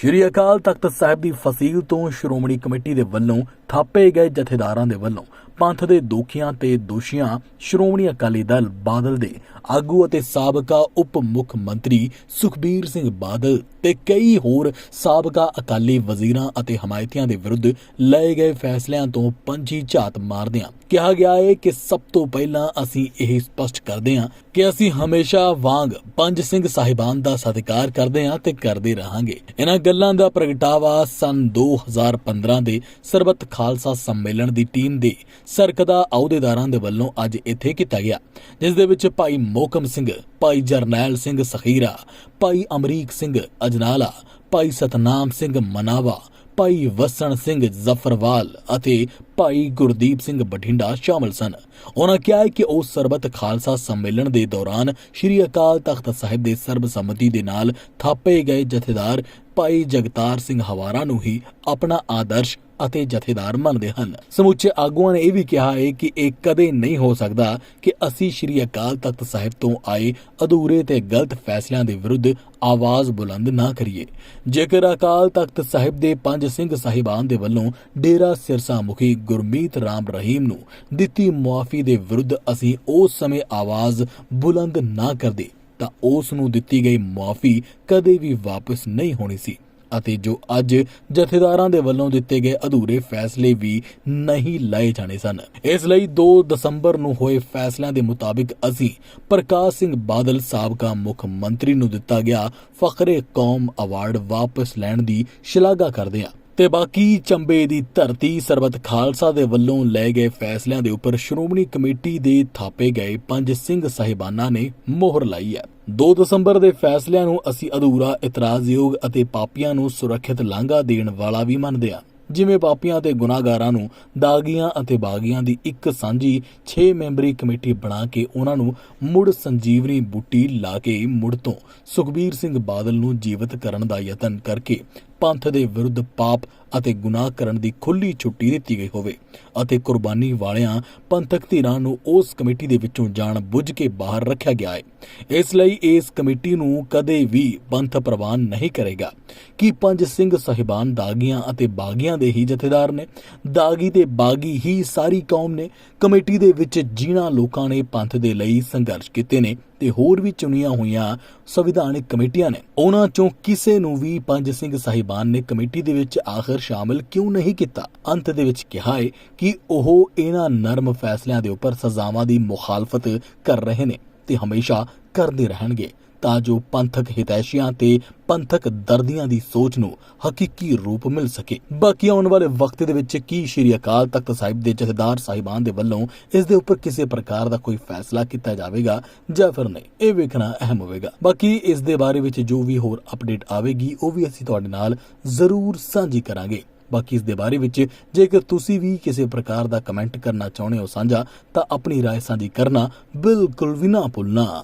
ਸ਼੍ਰੀ ਅਕਾਲ ਤਖਤ ਸਾਹਿਬ ਦੀ ਫਸੀਲ ਤੋਂ ਸ਼੍ਰੋਮਣੀ ਕਮੇਟੀ ਦੇ ਵੱਲੋਂ ਥਾਪੇ ਗਏ ਜਥੇਦਾਰਾਂ ਦੇ ਵੱਲੋਂ ਪੰਥ ਦੇ ਦੋਖੀਆਂ ਤੇ ਦੋਸ਼ੀਆਂ ਸ਼੍ਰੋਮਣੀ ਅਕਾਲੀ ਦਲ ਬਾਦਲ ਦੇ ਆਗੂ ਅਤੇ ਸਾਬਕਾ ਉਪ ਮੁੱਖ ਮੰਤਰੀ ਸੁਖਬੀਰ ਸਿੰਘ ਬਾਦਲ ਤੇ ਕਈ ਹੋਰ ਸਾਬਕਾ ਅਕਾਲੀ ਵਜ਼ੀਰਾਂ ਅਤੇ ਹਮਾਇਤੀਆਂ ਦੇ ਵਿਰੁੱਧ ਲਏ ਗਏ ਫੈਸਲਿਆਂ ਤੋਂ ਪੰਜੀ ਝਾਤ ਮਾਰਦਿਆਂ ਕਿਹਾ ਗਿਆ ਹੈ ਕਿ ਸਭ ਤੋਂ ਪਹਿਲਾਂ ਅਸੀਂ ਇਹ ਸਪਸ਼ਟ ਕਰਦੇ ਹਾਂ ਕਿ ਅਸੀਂ ਹਮੇਸ਼ਾ ਵਾਂਗ ਪੰਜ ਸਿੰਘ ਸਾਹਿਬਾਨ ਦਾ ਸਤਿਕਾਰ ਕਰਦੇ ਹਾਂ ਤੇ ਕਰਦੇ ਰਹਾਂਗੇ। ਇਹਨਾਂ ਗੱਲਾਂ ਦਾ ਪ੍ਰਗਟਾਵਾ ਸਨ 2015 ਦੇ ਸਰਬੱਤ ਖਾਲਸਾ ਸੰਮੇਲਨ ਦੀ ਟੀਮ ਦੇ ਸਰਕਦਾ ਅਹੁਦੇਦਾਰਾਂ ਦੇ ਵੱਲੋਂ ਅੱਜ ਇੱਥੇ ਕੀਤਾ ਗਿਆ, ਜਿਸ ਦੇ ਵਿੱਚ ਭਾਈ ਮੋਕਮ ਸਿੰਘ, ਭਾਈ ਜਰਨੈਲ ਸਿੰਘ ਸਖੀਰਾ, ਭਾਈ ਅਮਰੀਕ ਸਿੰਘ ਅਜਨਾਲਾ, ਭਾਈ ਸਤਨਾਮ ਸਿੰਘ ਮਨਾਵਾ, ਭਾਈ ਵਸਣ ਸਿੰਘ ਜ਼ਫਰਵਾਲ ਅਤੇ ਭਾਈ ਗੁਰਦੀਪ ਸਿੰਘ ਬਠਿੰਡਾ ਸ਼ਾਮਲ ਸਨ। ਉਹਨਾਂ ਕਿਹਾ ਕਿ ਉਹ ਸਰਬਤ ਖਾਲਸਾ ਸੰਮੇਲਨ ਦੇ ਦੌਰਾਨ ਸ੍ਰੀ ਅਕਾਲ ਤਖਤ ਸਾਹਿਬ ਦੇ ਸਰਬਸੰਮਤੀ ਦੇ ਨਾਲ ਥਾਪੇ ਗਏ ਜਥੇਦਾਰ ਭਾਈ ਜਗਤਾਰ ਸਿੰਘ ਹਵਾਰਾ ਨੂੰ ਹੀ ਆਪਣਾ ਆਦਰਸ਼ ਅਤੇ ਜਥੇਦਾਰ ਮੰਨਦੇ ਹਨ। ਸਮੁੱਚੇ ਆਗੂਆਂ ਨੇ ਇਹ ਵੀ ਕਿਹਾ ਹੈ ਕਿ ਇਹ ਕਦੇ ਨਹੀਂ ਹੋ ਸਕਦਾ ਕਿ ਅਸੀਂ ਸ੍ਰੀ ਅਕਾਲ ਤਖਤ ਸਾਹਿਬ ਤੋਂ ਆਏ ਅਧੂਰੇ ਤੇ ਗਲਤ ਫੈਸਲਿਆਂ ਦੇ ਵਿਰੁੱਧ ਆਵਾਜ਼ ਬੁਲੰਦ ਨਾ ਕਰੀਏ। ਜੇਕਰ ਅਕਾਲ ਤਖਤ ਸਾਹਿਬ ਦੇ ਪੰਜ ਸਿੰਘ ਸਾਹਿਬਾਨ ਦੇ ਵੱਲੋਂ ਡੇਰਾ ਸਿਰਸਾ ਮੁਖੀ ਗੁਰਮੀਤ ਰਾਮ ਰਹੀਮ ਨੂੰ ਦਿੱਤੀ ਮੁਆਫੀ ਦੇ ਵਿਰੁੱਧ ਅਸੀਂ ਉਸ ਸਮੇਂ ਆਵਾਜ਼ ਬੁਲੰਦ ਨਾ ਕਰਦੇ ਤਾਂ ਉਸ ਨੂੰ ਦਿੱਤੀ ਗਈ ਮੁਆਫੀ ਕਦੇ ਵੀ ਵਾਪਸ ਨਹੀਂ ਹੋਣੀ ਸੀ ਅਤੇ ਜੋ ਅੱਜ ਜਥੇਦਾਰਾਂ ਦੇ ਵੱਲੋਂ ਦਿੱਤੇ ਗਏ ਅਧੂਰੇ ਫੈਸਲੇ ਵੀ ਨਹੀਂ ਲਏ ਜਾਣੇ ਸਨ। ਇਸ ਲਈ 2 ਦਸੰਬਰ ਨੂੰ ਹੋਏ ਫੈਸਲਿਆਂ ਦੇ ਮੁਤਾਬਿਕ ਅਸੀਂ ਪ੍ਰਕਾਸ਼ ਸਿੰਘ ਬਾਦਲ ਸਾਬਕਾ ਮੁੱਖ ਮੰਤਰੀ ਨੂੰ ਦਿੱਤਾ ਗਿਆ ਫਖਰੇ ਕੌਮ ਅਵਾਰਡ ਵਾਪਸ ਲੈਣ ਦੀ ਸ਼ਲਾਘਾ ਕਰਦੇ ਹਾਂ। ਤੇ ਬਾਕੀ ਚੰਬੇ ਦੀ ਧਰਤੀ ਸਰਬਤ ਖਾਲਸਾ ਦੇ ਵੱਲੋਂ ਲਏ ਗਏ ਫੈਸਲਿਆਂ ਦੇ ਉੱਪਰ ਸ਼੍ਰੋਮਣੀ ਕਮੇਟੀ ਦੇ ਥਾਪੇ ਗਏ ਪੰਜ ਸਿੰਘ ਸਾਹਿਬਾਨਾਂ ਨੇ ਮੋਹਰ ਲਾਈ ਹੈ। 2 ਦਸੰਬਰ ਦੇ ਫੈਸਲਿਆਂ ਨੂੰ ਅਸੀਂ ਅਧੂਰਾ, ਇਤਰਾਜ਼ਯੋਗ ਅਤੇ ਪਾਪੀਆਂ ਨੂੰ ਸੁਰੱਖਿਅਤ ਲਾਂਘਾ ਦੇਣ ਵਾਲਾ ਵੀ ਮੰਨਦੇ ਹਾਂ। ਜਿਵੇਂ ਪਾਪੀਆਂ ਤੇ ਗੁਨਾਹਗਾਰਾਂ ਨੂੰ ਦਾਗੀਆਂ ਅਤੇ ਬਾਗੀਆਂ ਦੀ ਇੱਕ ਸਾਂਝੀ 6 ਮੈਂਬਰੀ ਕਮੇਟੀ ਬਣਾ ਕੇ ਉਹਨਾਂ ਨੂੰ ਮੁੜ ਸੰਜੀਵਨੀ ਬੂਟੀ ਲਾ ਕੇ ਮੁੜ ਤੋਂ ਸੁਖਬੀਰ ਸਿੰਘ ਬਾਦਲ ਨੂੰ ਜੀਵਤ ਕਰਨ ਦਾ ਯਤਨ ਕਰਕੇ ਪੰਥ ਦੇ ਵਿਰੁੱਧ ਪਾਪ ਅਤੇ ਗੁਨਾਹ ਕਰਨ ਦੀ ਖੁੱਲੀ ਛੁੱਟੀ ਦਿੱਤੀ ਗਈ ਹੋਵੇ ਅਤੇ ਕੁਰਬਾਨੀ ਵਾਲਿਆਂ ਪੰਥਕ ਧਿਰਾਂ ਨੂੰ ਉਸ ਕਮੇਟੀ ਦੇ ਵਿੱਚੋਂ ਜਾਣ ਬੁੱਝ ਕੇ ਬਾਹਰ ਰੱਖਿਆ ਗਿਆ ਹੈ। ਇਸ ਲਈ ਇਸ ਕਮੇਟੀ ਨੂੰ ਕਦੇ ਵੀ ਪੰਥ ਪ੍ਰਵਾਨ ਨਹੀਂ ਕਰੇਗਾ। ਕਿ ਪੰਜ ਸਿੰਘ ਸਾਹਿਬਾਨ ਦਾਗੀਆਂ ਅਤੇ ਬਾਗੀਆਂ ਦੇ ਹੀ ਜਥੇਦਾਰ ਨੇ? ਦਾਗੀ ਤੇ ਬਾਗੀ ਹੀ ਸਾਰੀ ਕੌਮ ਨੇ ਕਮੇਟੀ ਦੇ ਵਿੱਚ ਜਿਨ੍ਹਾਂ ਲੋਕਾਂ ਨੇ ਪੰਥ ਦੇ ਲਈ ਸੰਘਰਸ਼ ਕੀਤੇ ਨੇ। ਤੇ ਹੋਰ ਵੀ ਚੁਣੀਆਂ ਹੋਈਆਂ ਸੰਵਿਧਾਨਿਕ ਕਮੇਟੀਆਂ ਨੇ। ਉਹਨਾਂ ਚੋਂ ਕਿਸੇ ਨੂੰ ਵੀ ਪੰਜ ਸਿੰਘ ਸਾਹਿਬਾਨ ਨੇ ਕਮੇਟੀ ਦੇ ਵਿੱਚ ਆਖਰ ਸ਼ਾਮਲ ਕਿਉਂ ਨਹੀਂ ਕੀਤਾ? ਅੰਤ ਦੇ ਵਿੱਚ ਕਿਹਾ ਹੈ ਕਿ ਉਹ ਇਹਨਾਂ ਨਰਮ ਫੈਸਲਿਆਂ ਦੇ ਉੱਪਰ ਸਜ਼ਾਵਾਂ ਦੀ ਮੁਖਾਲਫਤ ਕਰ ਰਹੇ ਨੇ ਤੇ ਹਮੇਸ਼ਾ ਕਰਦੇ ਰਹਿਣਗੇ। ਤਾਂ ਜੋ ਪੰਥਕ ਹਿਤੈਸ਼ੀਆਂ ਤੇ ਪੰਥਕ ਦਰਦੀਆਂ ਦੀ ਸੋਚ ਨੂੰ ਹਕੀਕੀ ਰੂਪ ਮਿਲ ਸਕੇ ਬਾਕੀ ਆਉਣ ਵਾਲੇ ਵਕਤ ਦੇ ਵਿੱਚ ਕੀ ਸ਼੍ਰੀ ਅਕਾਲ ਤਖਤ ਸਾਹਿਬ ਦੇ ਜਥੇਦਾਰ ਸਾਹਿਬਾਨ ਦੇ ਵੱਲੋਂ ਇਸ ਦੇ ਉੱਪਰ ਕਿਸੇ ਪ੍ਰਕਾਰ ਦਾ ਕੋਈ ਫੈਸਲਾ ਕੀਤਾ ਜਾਵੇਗਾ ਜਾਂ ਫਿਰ ਨਹੀਂ ਇਹ ਵੇਖਣਾ ਅਹਿਮ ਹੋਵੇਗਾ ਬਾਕੀ ਇਸ ਦੇ ਬਾਰੇ ਵਿੱਚ ਜੋ ਵੀ ਹੋਰ ਅਪਡੇਟ ਆਵੇਗੀ ਉਹ ਵੀ ਅਸੀਂ ਤੁਹਾਡੇ ਨਾਲ ਜ਼ਰੂਰ ਸਾਂਝੀ ਕਰਾਂਗੇ ਬਾਕੀ ਇਸ ਦੇ ਬਾਰੇ ਵਿੱਚ ਜੇਕਰ ਤੁਸੀਂ ਵੀ ਕਿਸੇ ਪ੍ਰਕਾਰ ਦਾ ਕਮੈਂਟ ਕਰਨਾ ਚਾਹੁੰਦੇ ਹੋ ਸਾਂਝਾ ਤਾਂ ਆਪਣੀ رائے ਸਾਂਝੀ ਕਰਨਾ ਬਿਲਕੁਲ ਵੀ ਨਾ ਭੁੱਲਣਾ